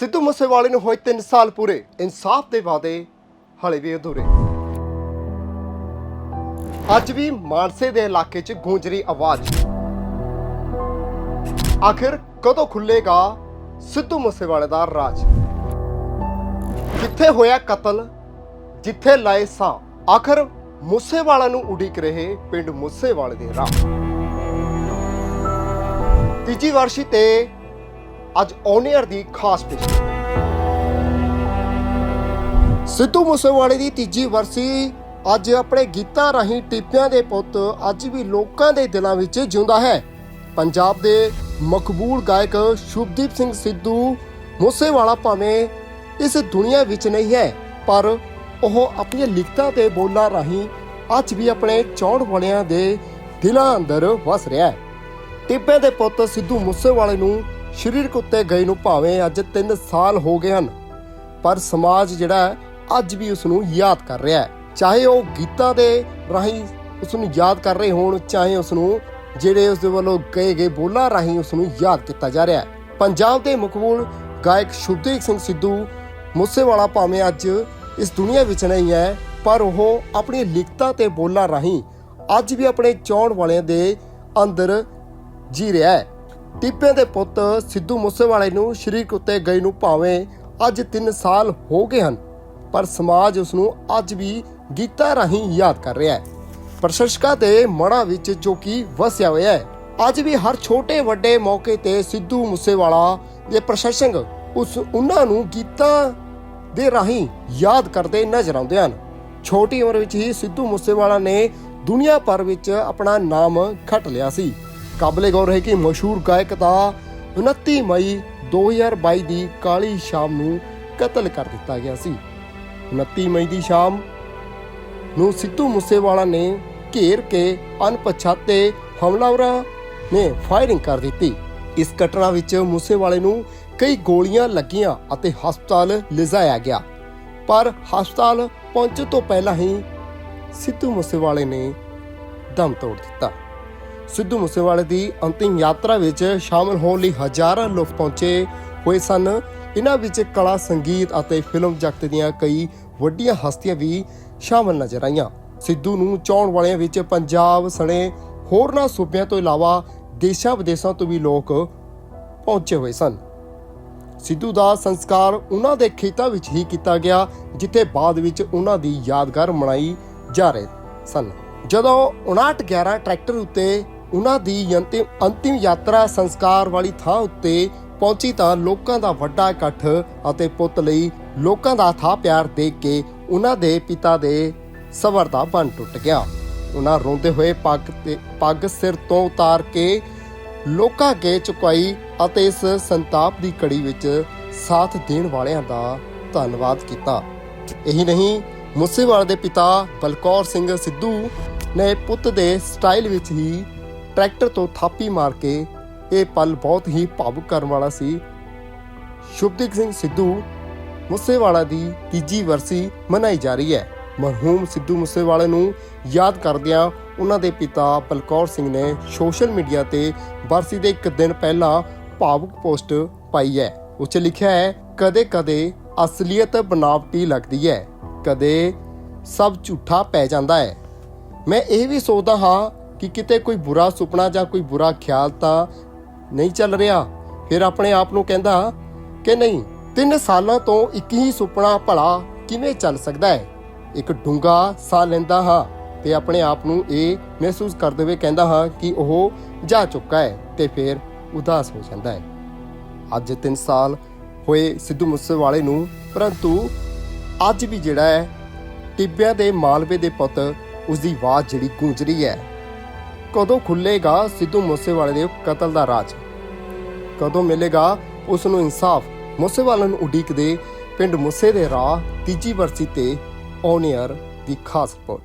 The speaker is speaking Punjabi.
ਸਿੱਧੂ ਮੂਸੇਵਾਲੇ ਨੂੰ ਹੋਏ 3 ਸਾਲ ਪੂਰੇ। ਇਨਸਾਫ ਦੇ ਵਾਅਦੇ ਹਲੇ ਵੀ ਅਧੂਰੇ। ਅੱਜ ਵੀ ਮਾਨਸੇ ਦੇ ਇਲਾਕੇ 'ਚ ਗੂੰਜਰੀ ਆਵਾਜ਼। ਆਖਿਰ ਕਦੋਂ ਖੁੱਲੇਗਾ ਸਿੱਧੂ ਮੂਸੇਵਾਲੇ ਦਾ ਰਾਜ? ਕਿੱਥੇ ਹੋਇਆ ਕਤਲ? ਜਿੱਥੇ ਲਾਏ ਸਾਂ ਆਖਰ ਮੂਸੇਵਾਲਾ ਨੂੰ ਉਡੀਕ ਰਹੇ ਪਿੰਡ ਮੂਸੇਵਾਲੇ ਦੇ ਰਾਹ। ਤੀਜੀ ਵਰਸ਼ੀ ਤੇ ਅੱਜ ਔਨੀਅਰ ਦੀ ਖਾਸ ਪੇਸ਼ੀ ਸਿੱਧੂ ਮੂਸੇਵਾਲੇ ਦੀ ਤੀਜੀ ਵਰਸੀ ਅੱਜ ਆਪਣੇ ਗੀਤਾਂ ਰਾਹੀਂ ਟਿੱਪਿਆਂ ਦੇ ਪੁੱਤ ਅੱਜ ਵੀ ਲੋਕਾਂ ਦੇ ਦਿਲਾਂ ਵਿੱਚ ਜਿਉਂਦਾ ਹੈ। ਪੰਜਾਬ ਦੇ ਮਕਬੂਲ ਗਾਇਕ ਸ਼ੁਭਦੀਪ ਸਿੰਘ ਸਿੱਧੂ ਮੂਸੇਵਾਲਾ ਭਾਵੇਂ ਇਸ ਦੁਨੀਆ ਵਿੱਚ ਨਹੀਂ ਹੈ, ਪਰ ਉਹ ਆਪਣੀਆਂ ਲਿਖਤਾਂ ਤੇ ਬੋਲਾਂ ਰਾਹੀਂ ਅੱਜ ਵੀ ਆਪਣੇ ਚੌੜ ਵਾਲਿਆਂ ਦੇ ਦਿਲਾਂ ਅੰਦਰ ਵਸ ਰਿਹਾ ਹੈ। ਟਿੱਬੇ ਦੇ ਪੁੱਤ ਸਿੱਧੂ ਮੂਸੇਵਾਲੇ ਨੂੰ ਸਰੀਰਕ ਉੱਤੇ ਗਏ ਨੂੰ ਭਾਵੇਂ ਅੱਜ 3 ਸਾਲ ਹੋ ਗਏ ਹਨ, ਪਰ ਸਮਾਜ ਜਿਹੜਾ ਅੱਜ ਵੀ ਉਸ ਨੂੰ ਯਾਦ ਕਰ ਰਿਹਾ ਹੈ। ਚਾਹੇ ਉਹ ਗੀਤਾਂ ਦੇ ਰਾਹੀਂ ਉਸ ਨੂੰ ਯਾਦ ਕਰ ਰਹੇ ਹੋਣ, ਚਾਹੇ ਉਸ ਨੂੰ ਜਿਹੜੇ ਉਸ ਦੇ ਵੱਲੋਂ ਗਏ ਗਏ ਬੋਲਾਂ ਰਾਹੀਂ ਉਸ ਨੂੰ ਯਾਦ ਕੀਤਾ ਜਾ ਰਿਹਾ ਹੈ। ਪੰਜਾਬ ਦੇ ਮਕਬੂਲ ਗਾਇਕ ਸ਼ੁਭਦੀਪ ਸਿੰਘ ਸਿੱਧੂ ਮੂਸੇਵਾਲਾ ਭਾਵੇਂ ਅੱਜ ਇਸ ਦੁਨੀਆ ਵਿੱਚ ਨਹੀਂ ਹੈ, ਪਰ ਉਹ ਆਪਣੀ ਲਿਖਤਾਂ ਤੇ ਬੋਲਾਂ ਰਾਹੀਂ ਅੱਜ ਵੀ ਆਪਣੇ ਚਾਹਣ ਵਾਲਿਆਂ ਦੇ ਅੰਦਰ ਜੀ ਰਿਹਾ ਹੈ। ਟਿੱਪੇ ਦੇ ਪੁੱਤ ਸਿੱਧੂ ਮੂਸੇਵਾਲੇ ਨੂੰ ਸ਼ਰੀਕ ਉੱਤੇ ਗਏ ਨੂੰ ਭਾਵੇਂ ਅੱਜ 3 ਸਾਲ ਹੋ ਗਏ ਹਨ, ਪਰ ਸਮਾਜ ਉਸ ਨੂੰ ਅੱਜ ਵੀ ਗੀਤਾਂ ਰਾਹੀਂ ਯਾਦ ਕਰ ਰਿਹਾ ਹੈ। ਪ੍ਰਸ਼ੰਸਕਾਂ ਦੇ ਮਨਾਂ ਵਿੱਚ ਜੋ ਕਿ ਵਸਿਆ ਹੋਇਆ ਹੈ, ਅੱਜ ਵੀ ਹਰ ਛੋਟੇ ਵੱਡੇ ਮੌਕੇ ਤੇ ਸਿੱਧੂ ਮੂਸੇਵਾਲਾ ਦੇ ਪ੍ਰਸ਼ੰਸਕ ਉਸ ਉਹਨਾਂ ਨੂੰ ਗੀਤਾਂ ਦੇ ਰਾਹੀਂ ਯਾਦ ਕਰਦੇ ਨਜ਼ਰ ਆਉਂਦੇ ਹਨ। ਛੋਟੀ ਉਮਰ ਵਿੱਚ ਹੀ ਸਿੱਧੂ ਮੂਸੇਵਾਲਾ ਨੇ ਦੁਨੀਆ ਭਰ ਵਿੱਚ ਆਪਣਾ ਨਾਮ ਖੱਟ ਲਿਆ ਸੀ। ਕਾਬਲੇ ਗੌਰ ਹੈ ਕਿ ਮਸ਼ਹੂਰ ਗਾਇਕ ਦਾ 29 ਮਈ 2022 ਦੀ ਕਾਲੀ ਸ਼ਾਮ ਨੂੰ ਕਤਲ ਕਰ ਦਿੱਤਾ ਗਿਆ ਸੀ। 29 ਮਈ ਦੀ ਸ਼ਾਮ ਨੂੰ ਸਿੱਧੂ ਮੂਸੇਵਾਲਾ ਨੇ ਘੇਰ ਕੇ ਅਣਪਛਾਤੇ ਹਮਲਾਵਰਾਂ ਨੇ ਫਾਇਰਿੰਗ ਕਰ ਦਿੱਤੀ। ਇਸ ਘਟਨਾ ਵਿੱਚ ਮੂਸੇਵਾਲੇ ਨੂੰ ਕਈ ਗੋਲੀਆਂ ਲੱਗੀਆਂ ਅਤੇ ਹਸਪਤਾਲ ਲਿਜਾਇਆ ਗਿਆ। ਪਰ ਹਸਪਤਾਲ ਪਹੁੰਚਣ ਤੋਂ ਪਹਿਲਾਂ ਹੀ ਸਿੱਧੂ ਮੂਸੇਵਾਲੇ ਨੇ ਦਮ ਤੋੜ ਦਿੱਤਾ। ਸਿੱਧੂ ਮੂਸੇਵਾਲੇ ਦੀ ਅੰਤਿਮ ਯਾਤਰਾ ਵਿੱਚ ਸ਼ਾਮਲ ਹੋਣ ਲਈ ਹਜ਼ਾਰਾਂ ਲੋਕ ਪਹੁੰਚੇ ਹੋਏ ਸਨ। ਇਹਨਾਂ ਵਿੱਚ ਕਲਾ, ਸੰਗੀਤ ਅਤੇ ਫਿਲਮ ਜਗਤ ਦੀਆਂ ਕਈ ਵੱਡੀਆਂ ਹਸਤੀਆਂ ਵੀ ਸ਼ਾਮਲ ਨਜ਼ਰ ਆਈਆਂ। ਸਿੱਧੂ ਨੂੰ ਚਾਉਣ ਵਾਲਿਆਂ ਵਿੱਚ ਪੰਜਾਬ, ਸਣੇ, ਹੋਰਨਾਂ ਸੂਬਿਆਂ ਤੋਂ ਇਲਾਵਾ ਦੇਸ਼ਾਂ ਵਿਦੇਸ਼ਾਂ ਤੋਂ ਵੀ ਲੋਕ ਪਹੁੰਚੇ ਹੋਏ ਸਨ। ਸਿੱਧੂ ਦਾ ਸੰਸਕਾਰ ਉਹਨਾਂ ਦੇ ਖੇਤਾਂ ਵਿੱਚ ਹੀ ਕੀਤਾ ਗਿਆ, ਜਿੱਥੇ ਬਾਅਦ ਵਿੱਚ ਉਹਨਾਂ ਦੀ ਯਾਦਗਾਰ ਮਨਾਈ ਜਾ ਰਹੇ ਸਨ। ਜਦੋਂ 5911 ਟਰੈਕਟਰ ਉੱਤੇ ਉਹਨਾਂ ਦੀ ਅੰਤਿਮ ਅੰਤਿਮ ਯਾਤਰਾ ਸੰਸਕਾਰ ਵਾਲੀ ਥਾਂ ਉੱਤੇ ਪਹੁੰਚੀ ਤਾਂ ਲੋਕਾਂ ਦਾ ਵੱਡਾ ਇਕੱਠ ਅਤੇ ਪੁੱਤ ਲਈ ਲੋਕਾਂ ਦਾ ਥਾਂ ਪਿਆਰ ਦੇਖ ਕੇ ਉਹਨਾਂ ਦੇ ਪਿਤਾ ਦੇ ਸਬਰ ਦਾ ਬੰਨ ਟੁੱਟ ਗਿਆ। ਉਹਨਾਂ ਰੋਂਦੇ ਹੋਏ ਪੱਗ ਤੇ ਪੱਗ ਸਿਰ ਤੋਂ ਉਤਾਰ ਕੇ ਲੋਕਾਂ ਅੱਗੇ ਚੁਕਾਈ ਅਤੇ ਇਸ ਸੰਤਾਪ ਦੀ ਕੜੀ ਵਿੱਚ ਸਾਥ ਦੇਣ ਵਾਲਿਆਂ ਦਾ ਧੰਨਵਾਦ ਕੀਤਾ। ਇਹੀ ਨਹੀਂ ਮੂਸੇਵਾਲੇ ਦੇ ਪਿਤਾ ਬਲਕੌਰ ਸਿੰਘ ਸਿੱਧੂ ਨੇ ਪੁੱਤ ਦੇ ਸਟਾਈਲ ਵਿੱਚ ਹੀ ਟਰੈਕਟਰ ਤੋਂ ਥਾਪੀ ਮਾਰ ਕੇ ਇਹ ਪਲ ਬਹੁਤ ਹੀ ਭਾਵੁਕ ਕਰਨ ਵਾਲਾ ਸੀ। ਸ਼ੁਭਦੀਪ ਸਿੰਘ ਸਿੱਧੂ ਮੂਸੇਵਾਲਾ ਦੀ ਤੀਜੀ ਵਰਸੀ ਮਨਾਈ ਜਾ ਰਹੀ ਹੈ। ਮਰਹੂਮ ਸਿੱਧੂ ਮੂਸੇਵਾਲੇ ਨੂੰ ਯਾਦ ਕਰਦਿਆਂ ਉਹਨਾਂ ਦੇ ਪਿਤਾ ਬਲਕੌਰ ਸਿੰਘ ਨੇ ਸੋਸ਼ਲ ਮੀਡੀਆ ਤੇ ਵਰਸੀ ਦੇ ਇੱਕ ਦਿਨ ਪਹਿਲਾਂ ਭਾਵੁਕ ਪੋਸਟ ਪਾਈ ਹੈ। ਉਸ ਲਿਖਿਆ ਹੈ ਕਦੇ ਕਦੇ ਅਸਲੀਅਤ ਬਨਾਵਟੀ ਲੱਗਦੀ ਹੈ, ਕਦੇ ਸਭ ਝੂਠਾ ਪੈ ਜਾਂਦਾ ਹੈ। ਮੈਂ ਇਹ ਵੀ ਸੋਚਦਾ ਹਾਂ ਕਿ ਕਿਤੇ ਕੋਈ ਬੁਰਾ ਸੁਪਨਾ ਜਾਂ ਕੋਈ ਬੁਰਾ ਖਿਆਲ ਤਾਂ ਨਹੀਂ ਚੱਲ ਰਿਹਾ? ਫਿਰ ਆਪਣੇ ਆਪ ਨੂੰ ਕਹਿੰਦਾ ਕਿ ਨਹੀਂ, ਤਿੰਨ ਸਾਲਾਂ ਤੋਂ ਇੱਕ ਹੀ ਸੁਪਨਾ ਭਲਾ ਕਿਵੇਂ ਚੱਲ ਸਕਦਾ ਹੈ? ਇੱਕ ਡੂੰਗਾ ਸਾਹ ਲੈਂਦਾ ਹਾਂ ਤੇ ਆਪਣੇ ਆਪ ਨੂੰ ਇਹ ਮਹਿਸੂਸ ਕਰਦੇ ਹੋਏ ਕਹਿੰਦਾ ਹਾਂ ਕਿ ਉਹ ਜਾ ਚੁੱਕਾ ਹੈ ਤੇ ਫਿਰ ਉਦਾਸ ਹੋ ਜਾਂਦਾ ਹੈ। ਅੱਜ 3 ਸਾਲ ਹੋਏ ਸਿੱਧੂ ਮੂਸੇਵਾਲੇ ਨੂੰ, ਪਰੰਤੂ ਅੱਜ ਵੀ ਜਿਹੜਾ ਹੈ, ਟਿੱਬਿਆਂ ਦੇ ਮਾਲਵੇ ਦੇ ਪੁੱਤ ਉਸ ਦੀ ਆਵਾਜ਼ ਜਿਹੜੀ ਗੂੰਜ ਰਹੀ ਹੈ। ਕਦੋਂ ਖੁੱਲੇਗਾ ਸਿੱਧੂ ਮੂਸੇਵਾਲੇ ਦੇ ਕਤਲ ਦਾ ਰਾਜ? ਕਦੋਂ ਮਿਲੇਗਾ ਉਸ ਨੂੰ ਇਨਸਾਫ? ਮੂਸੇਵਾਲੇ ਨੂੰ ਉਡੀਕਦੇ ਪਿੰਡ ਮੂਸੇ ਦੇ ਰਾਹ ਤੀਜੀ ਵਰਸੀ ਤੇ ਔਨ ਦੀ ਖਾਸ ਰਿਪੋਰਟ।